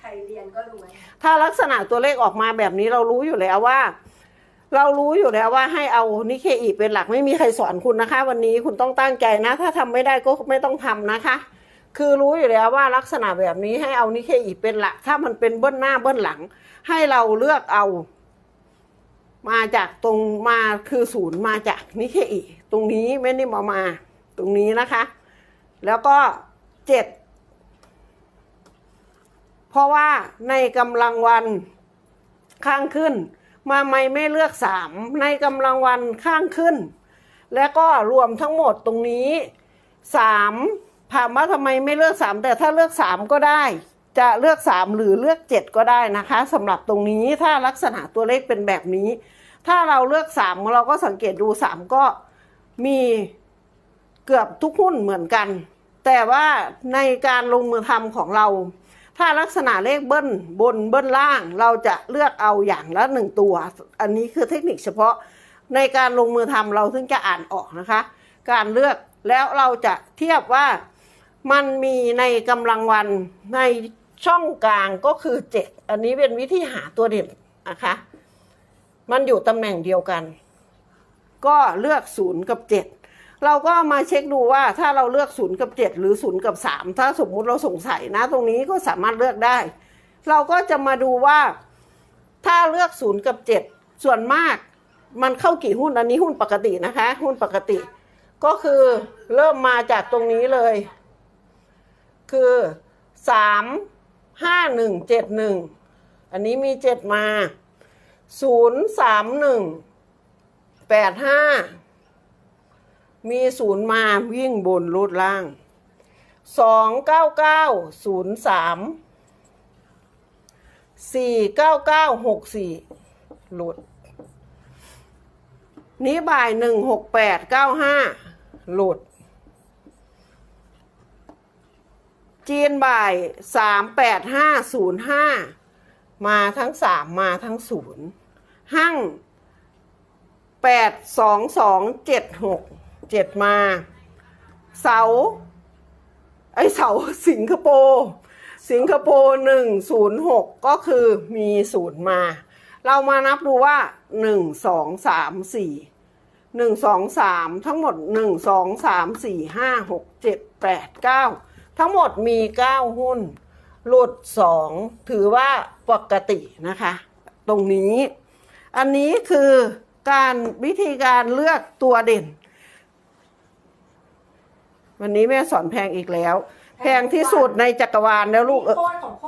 ใครเรียนก็รู้ถ้าลักษณะตัวเลขออกมาแบบนี้เรารู้อยู่แล้วว่า เรารู้อยู่แล้วว่าให้เอานิเคอีเป็นหลักไม่มีใครสอนคุณนะคะ วันนี้คุณต้องตั้งใจนะ ถ้าทำไม่ได้ก็ไม่ต้องทำนะคะ คือรู้อยู่แล้วว่าลักษณะแบบนี้ให้เอานิเคอีเป็นหลัก ถ้ามันเป็นเบื้องหน้าเบื้องหลัง ให้เราเลือกเอา มาจากตรงมาคือศูนย์มาจากนิเคอีตรงนี้ไม่ได้มามา ตรงนี้นะคะ แล้วก็เจ็ด ราะว่าในกำลังวันข้างขึ้น มาไม่ไม่เลือกสามในกำลังวันข้างขึ้น แล้วก็รวมทั้งหมดตรงนี้สามถามว่าทำไมไม่เลือกสามแต่ถ้าเลือกสามก็ได้ จะเลือกสามหรือเลือกเจ็ดก็ได้นะคะสำหรับตรงนี้ถ้าลักษณะตัวเลขเป็นแบบนี้ ถ้าเราเลือกสามเราก็สังเกตดูสามก็มีเกือบทุกหุ้นเหมือนกัน แต่ว่าในการลงมือทำของเรา ถ้าลักษณะเลขเบิ้ลบนเบิ้ลล่าง เราจะเลือกเอาอย่างละหนึ่งตัว อันนี้คือเทคนิคเฉพาะในการลงมือทำเราถึงจะอ่านออกนะคะ การเลือกแล้วเราจะเทียบว่ามันมีในกำลังวันในช่องกลางก็คือเจ็ดอันนี้เป็นวิธีหาตัวเด่นนะคะ มันอยู่ตำแหน่งเดียวกัน ก็เลือกศูนย์กับเจ็ด เราก็มาเช็คดูว่าถ้าเราเลือกศูนย์กับเจ็ดหรือศูนย์กับสามถ้าสมมุติเราสงสัยนะ ตรงนี้ก็สามารถเลือกได้ เราก็จะมาดูว่า ถ้าเลือกศูนย์กับเจ็ดส่วนมาก มันเข้ากี่หุ้นอันนี้หุ้นปกตินะคะ หุ้นปกติ ก็คือเริ่มมาจากตรงนี้เลย คือสามห้าหนึ่งเจ็ดหนึ่งอันนี้มีเจ็ดมาศูนย์สามหนึ่งแปดห้า มีศูนย์มาวิ่งบนรูดล่างสองเก้าเก้าศูนย์สามสี่เก้าเก้าหกสี่หลุด นี้บ่ายหนึ่งหกแปดเก้าห้าหลุด จีนบ่ายสามแปดห้าศูนย์ห้ามาทั้งสามมาทั้งศูนย์หั่งแปดสองสองเจ็ดหก เจ็ดมา เสา ไอเสาสิงคโปร์สิงคโปร์หนึ่งศูนย์หกก็คือมีศูนย์มา เรามานับดูว่าหนึ่งสองสามสี่หนึ่งสองสามทั้งหมดหนึ่งสองสามสี่ห้าหกเจ็ดแปดเก้าทั้งหมดมีเก้าหุ้น หลุดสองถือว่าปกตินะคะ ตรงนี้ อันนี้คือการวิธีการเลือกตัวเด่น วันนี้แม่สอนแพงอีกแล้ว แพงที่สุดในจักรวาลแล้วลูกเออโคตรของโคตรแพง